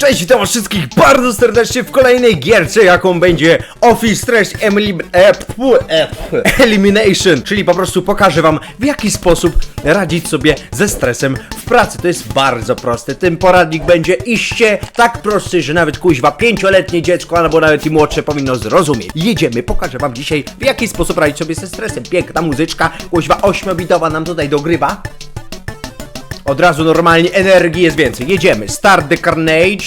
Cześć, witam wszystkich bardzo serdecznie w kolejnej gierce, jaką będzie Office Stress Elim e, e, Elimination, czyli po prostu pokażę wam w jaki sposób radzić sobie ze stresem w pracy. To jest bardzo proste. Ten poradnik będzie iście tak prosty, że nawet kuźwa pięcioletnie dziecko, albo nawet i młodsze powinno zrozumieć. Jedziemy, pokażę wam dzisiaj w jaki sposób radzić sobie ze stresem. Piękna muzyczka, kuźwa ośmiobitowa nam tutaj dogrywa. Od razu normalnie energii jest więcej. Jedziemy. Start the Carnage.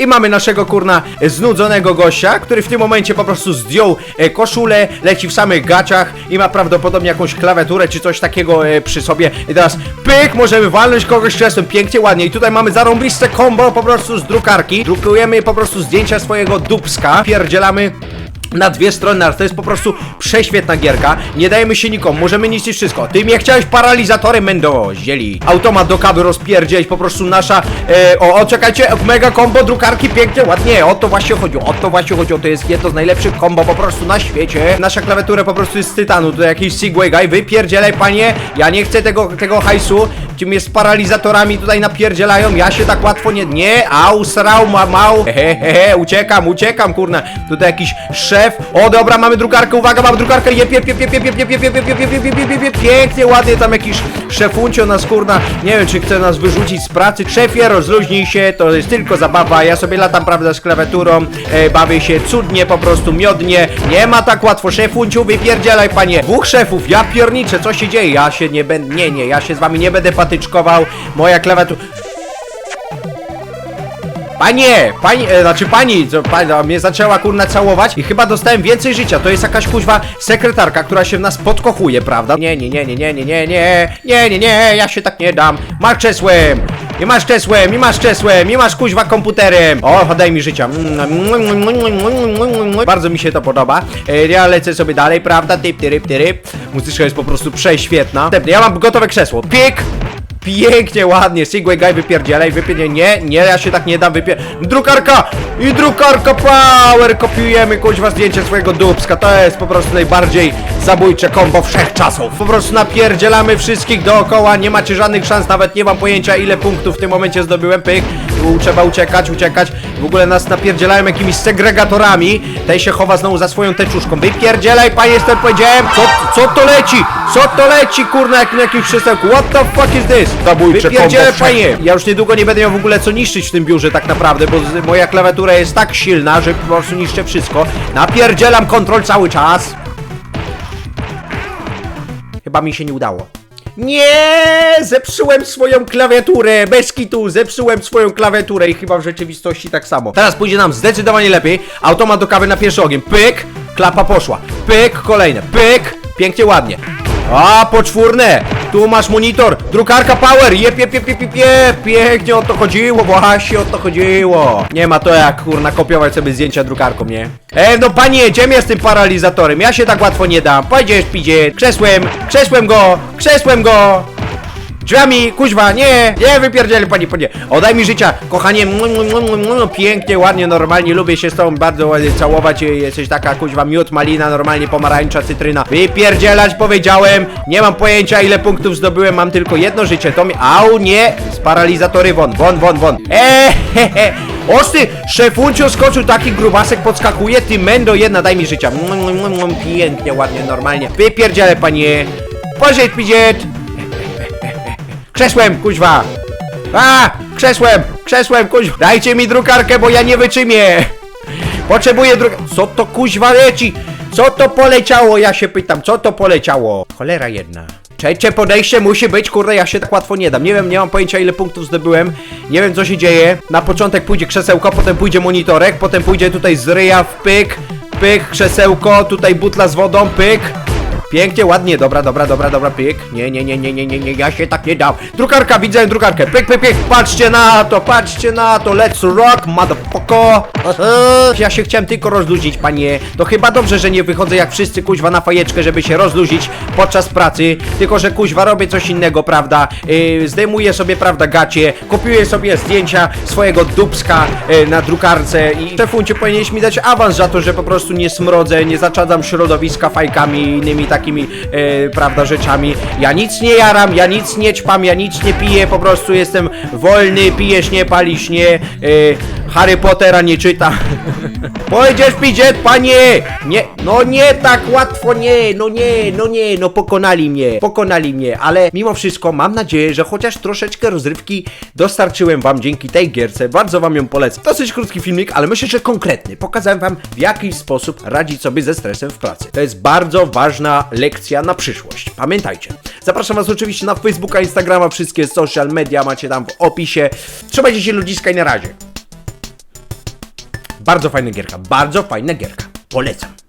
I mamy naszego kurna znudzonego gościa, który w tym momencie po prostu zdjął e, koszulę, leci w samych gaciach i ma prawdopodobnie jakąś klawiaturę czy coś takiego e, przy sobie. I teraz pyk, możemy walnąć kogoś czasem pięknie, ładnie. I tutaj mamy zarąbiste combo po prostu z drukarki. Drukujemy po prostu zdjęcia swojego dubska, pierdzielamy na dwie strony, ale to jest po prostu prześwietna gierka. Nie dajemy się nikomu, możemy niszczyć wszystko. Ty mnie chciałeś paralizatorem będą zieli. Automat do kawy rozpierdzieć, po prostu nasza. E, o, o, czekajcie, mega combo drukarki, pięknie, ładnie. O to właśnie chodziło, o to właśnie chodziło. To jest jedno z najlepszych combo po prostu na świecie. Nasza klawiatura po prostu jest z tytanu, to jakiś Segway guy. Wypierdzielaj, panie. Ja nie chcę tego, tego hajsu. Ci mnie z paralizatorami tutaj napierdzielają. Ja się tak łatwo nie. Nie, au, srał, ma, mał. Hehehe, uciekam, uciekam, kurna. Tutaj jakiś szef. O, dobra, mamy drukarkę, uwaga, mamy drukarkę. Jep, pięknie, ładnie. Tam jakiś szefuncio nas, kurna. Nie wiem, czy chce nas wyrzucić z pracy. Szefie, rozluźnij się, to jest tylko zabawa. Ja sobie latam, prawda, z klawiaturą. E, bawię się cudnie, po prostu miodnie. Nie ma tak łatwo. Szefunciu, wypierdzielaj, panie. Dwóch szefów, ja pierniczę, co się dzieje? Ja się nie będę, nie, nie, ja się z wami nie będę patyczkował. Moja klawiatura... Panie, pani, e, znaczy pani, co, pani no, mnie zaczęła kurna całować i chyba dostałem więcej życia. To jest jakaś kuźwa sekretarka, która się w nas podkochuje, prawda? Nie, nie, nie, nie, nie, nie, nie, nie, nie, nie, nie, ja się tak nie dam. Masz krzesłem, i masz krzesłem, i masz krzesłem, i masz kuźwa komputerem. O, daj mi życia. Bardzo mi się to podoba. E, Ja lecę sobie dalej, prawda? Typ, tyryp, tyryp. Muzyczka jest po prostu prześwietna. Ja mam gotowe krzesło. Pik! Pięknie, ładnie, Sigway Guy wypierdzielaj, wypierdzielaj, nie, nie, ja się tak nie dam, wypier... Drukarka! I drukarka power! Kopiujemy, kuźwa, zdjęcie swojego dubska, to jest po prostu najbardziej zabójcze kombo wszechczasów. Po prostu napierdzielamy wszystkich dookoła, nie macie żadnych szans, nawet nie mam pojęcia ile punktów w tym momencie zdobyłem, pyk. Trzeba uciekać, uciekać, w ogóle nas napierdzielają jakimiś segregatorami, tej się chowa znowu za swoją teczuszką, wypierdzielaj, panie, jestem powiedziałem, co, co to leci? Co to leci, kurna, jak na jakimś krzesełku, what the fuck is this? Zabójcze Wypierdzielę, combo panie! Ja już niedługo nie będę miał w ogóle co niszczyć w tym biurze tak naprawdę, bo moja klawiatura jest tak silna, że po prostu niszczę wszystko. Napierdzielam kontrol cały czas. Chyba mi się nie udało. Nie! Zepsułem swoją klawiaturę! Bez kitu! Zepsułem swoją klawiaturę i chyba w rzeczywistości tak samo. Teraz pójdzie nam zdecydowanie lepiej. Automat do kawy na pierwszy ogień. Pyk! Klapa poszła. Pyk! Kolejne. Pyk! Pięknie, ładnie. A, poczwórne! Tu masz monitor, drukarka power, jep, jep, jep, jep, jep, jep, pięknie o to chodziło, właśnie o to chodziło. Nie ma to jak, kurna, kopiować sobie zdjęcia drukarką, nie? Ej, no panie, ja z tym paralizatorem? Ja się tak łatwo nie dam. Pojedziesz, pidzie, krzesłem, krzesłem go, krzesłem go. Drzwiami, kuźwa, nie, nie wypierdzieli pani, panie. Oddaj mi życia, kochanie, mu, mu, mu, pięknie, ładnie, normalnie, lubię się z tobą bardzo ładnie całować, jesteś taka kuźwa miód, malina, normalnie pomarańcza, cytryna. Wypierdzielać powiedziałem, nie mam pojęcia ile punktów zdobyłem, mam tylko jedno życie, to mi, au, nie, sparalizatory won, won, won, won. Eee, he, he. Osty, szefuncio skoczył, taki grubasek podskakuje, ty mendo jedna, daj mi życia. Pięknie, ładnie, normalnie. Wypierdzielę, panie. Pożeć, pidziet. Krzesłem, kuźwa! A! Krzesłem! Krzesłem, kuźwa! Dajcie mi drukarkę, bo ja nie wyczymię! Potrzebuję druk... Co to kuźwa leci? Co to poleciało? Ja się pytam, co to poleciało? Cholera jedna. Trzecie podejście musi być, kurde, ja się tak łatwo nie dam. Nie wiem, nie mam pojęcia ile punktów zdobyłem. Nie wiem co się dzieje. Na początek pójdzie krzesełko, potem pójdzie monitorek, potem pójdzie tutaj z ryja w pyk, pyk, krzesełko, tutaj butla z wodą, pyk. Pięknie, ładnie, dobra, dobra, dobra, dobra, pyk. Nie, nie, nie, nie, nie, nie, nie, ja się tak nie dam. Drukarka, widzę drukarkę, pyk, pyk, pyk, patrzcie na to, patrzcie na to, let's rock, motherfucker. Ja się chciałem tylko rozluźnić, panie. To chyba dobrze, że nie wychodzę jak wszyscy, kuźwa, na fajeczkę, żeby się rozluźnić podczas pracy. Tylko, że kuźwa, robię coś innego, prawda? Yy, zdejmuję sobie, prawda, gacie, kopiuję sobie zdjęcia swojego dubska yy, na drukarce i szefuncie powinieneś mi dać awans za to, że po prostu nie smrodzę, nie zaczadzam środowiska fajkami i innymi takimi takimi, e, prawda, rzeczami. Ja nic nie jaram, ja nic nie ćpam, ja nic nie piję, po prostu jestem wolny, pijesz nie, palisz nie, e, Harry Pottera nie czyta. Pójdziesz pidziet, panie! Nie, no nie tak łatwo, nie, no nie, no nie, no pokonali mnie, pokonali mnie, ale mimo wszystko mam nadzieję, że chociaż troszeczkę rozrywki dostarczyłem wam dzięki tej gierce, bardzo wam ją polecam. Dosyć krótki filmik, ale myślę, że konkretny. Pokazałem wam w jaki sposób radzić sobie ze stresem w pracy. To jest bardzo ważna lekcja na przyszłość. Pamiętajcie. Zapraszam was oczywiście na Facebooka, Instagrama, wszystkie social media macie tam w opisie. Trzymajcie się ludziska i na razie. Bardzo fajna gierka, bardzo fajna gierka. Polecam.